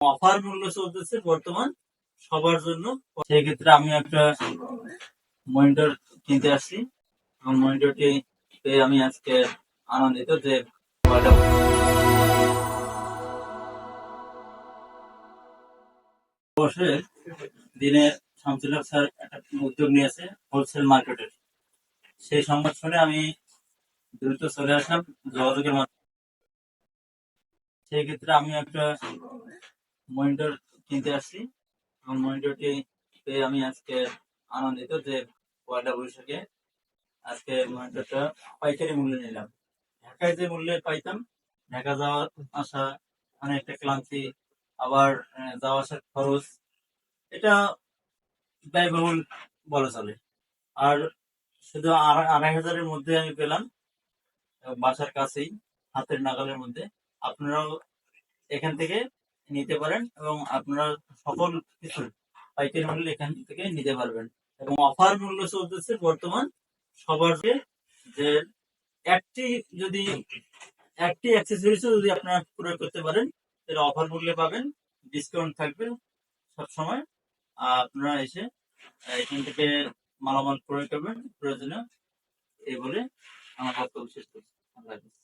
Offer মূল্য চলতেছে বর্তমান। সবার জন্য। সেই ক্ষেত্রে আমি একটা মনিটর কিনতে আসছি। এবং মনিটরটি আমি আজকে আনন্দিত যে বসে দিনে শামসুল স্যার একটা উদ্যোগ নিয়েছে হোলসেল মার্কেটের। সেই সংবাদ শুনে আমি দ্রুত চলে আসলাম যোগাযোগের মাধ্যমে। সেই ক্ষেত্রে আমি একটা মনিটর কিনতে আসছি। এবং মনিটরটি পেয়ে আমি আজকে আনন্দিত যে পয়লা বৈশাখে আজকে মনিটরটা পাইকারি মূল্যে নিলাম। ঢাকায় যে মূল্যে পাইতাম, ঢাকা যাওয়া আসা অনেকটা ক্লান্তি, আবার যাওয়া আসার খরচ, এটা ব্যয়বহুল বলা চলে। আর শুধু আড়াই হাজারের মধ্যে আমি পেলাম, বাসার কাছেই, হাতের নাগালের মধ্যে। আপনারাও এখান থেকে নিতে পারেন এবং আপনারা সকল কিছু পাইকারি মূল্য এখান থেকে নিতে পারবেন। এবং অফার মূল্য চলতেছে বর্তমান সবার যে একটি যদি, একটি অ্যাক্সেসরিজ যদি আপনারা প্রয়োগ করতে পারেন, তাহলে অফার মূল্যে পাবেন ডিসকাউন্ট থাকবে সব সময় আপনারা এসে, এখান থেকে মালামাল ক্রয় করবেন, প্রয়োজনীয়, এই বলে আমার বক্তব্য শেষ করছি। আল্লাহ হাফেজ।